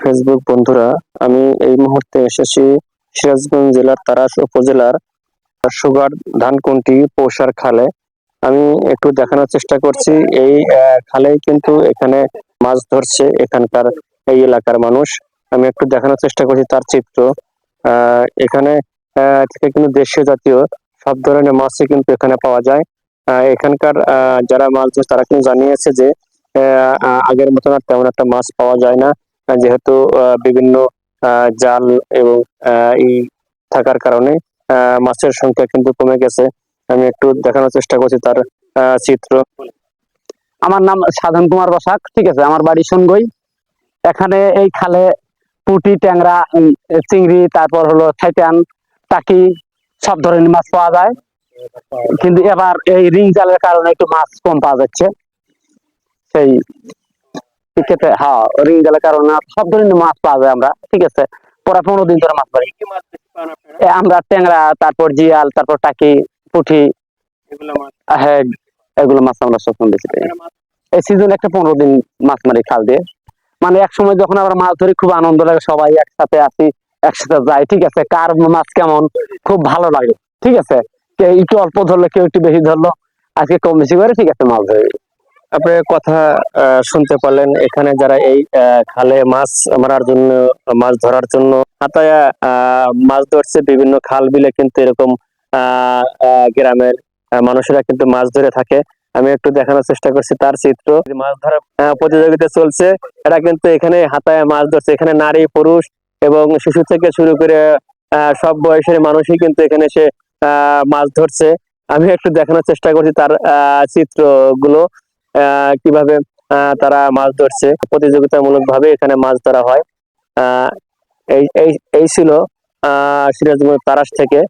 Facebook বন্ধুরা, আমি এই মুহূর্তে এসেছি সিরাজগঞ্জ জেলার তারাস উপজেলার সুগার ধানকুন্টি পৌষার খালে। আমি একটু দেখানোর চেষ্টা করছি, এই খালেই কিন্তু এখানে মাছ ধরছে এখানকার এই এলাকার মানুষ। আমি একটু দেখানোর চেষ্টা করছি তার চিত্র। এখানে থেকে কিন্তু দেশীয় জাতীয় সব ধরনের মাছই কিন্তু এখানে পাওয়া যায়। এখানকার যারা মাছ ধরে তারা কিন্তু জানিয়েছে যে আগের মতন আর তেমন একটা মাছ পাওয়া যায় না। যেহেতু বিভিন্ন জাল এবং এই থাকার কারণে মাছের সংখ্যা কিন্তু কমে গেছে। আমি একটু দেখানোর চেষ্টা করছি তার চিত্র। আমার নাম সাধন কুমার বসাক, ঠিক আছে? আমার বাড়ি সোনগই। এখানে এই খালে পুঁটি, ট্যাংরা চিংড়ি, তারপর হলো থাইটান টাকি, সব ধরনের মাছ পাওয়া যায়। কিন্তু এবার এই রিং জালের কারণে একটু মাছ কম পাওয়া যাচ্ছে। সেই হ্যাঁ রিং কারণে সব ধরনের মাছ পাওয়া যায় আমরা ঠিক আছে? পরে পনেরো দিন ধরে মাছ পাই আমরা ট্যাংরা তারপর জিয়াল তারপর টাকি পুঁটি হ্যাঁ এগুলো মাছ আমরা সবসময় বেশি পাই এই সিজন একটা পনেরো দিন মাছ মারি খাল দিয়ে। মানে এক সময় যখন আমরা মাছ ধরি খুব আনন্দ লাগে সবাই একসাথে আসি একসাথে যাই ঠিক আছে? কার মাছ কেমন খুব ভালো লাগে ঠিক আছে? কেউ একটু অল্প ধরলো কেউ একটু বেশি ধরলো আজকে কম বেশি করে ঠিক আছে মাছ ধরি। আপনি কথা শুনতে পারলেন। এখানে যারা এই খালে মাছ মারার জন্য মাছ ধরার জন্য হাতায়া মাছ ধরছে বিভিন্ন খাল বিলে কিন্তু এরকম গ্রামের মানুষেরা কিন্তু মাছ ধরে থাকে। আমি একটু দেখানোর চেষ্টা করছি তার চিত্র। মাছ ধরার প্রতিযোগিতা চলছে এরা কিন্তু এখানে হাতায় মাছ ধরছে। এখানে নারী পুরুষ এবং শিশু থেকে শুরু করে সব বয়সের মানুষই কিন্তু এখানে আহ, মাছ ধরছে। আমি একটু দেখানোর চেষ্টা করছি তার চিত্রগুলো। কীভাবে তারা মাছ ধরছে। প্রতিযোগিতামূলক ভাবে এখানে মাছ ধরা হয়। এই এই ছিল সিরাজগঞ্জ তারাস থেকে।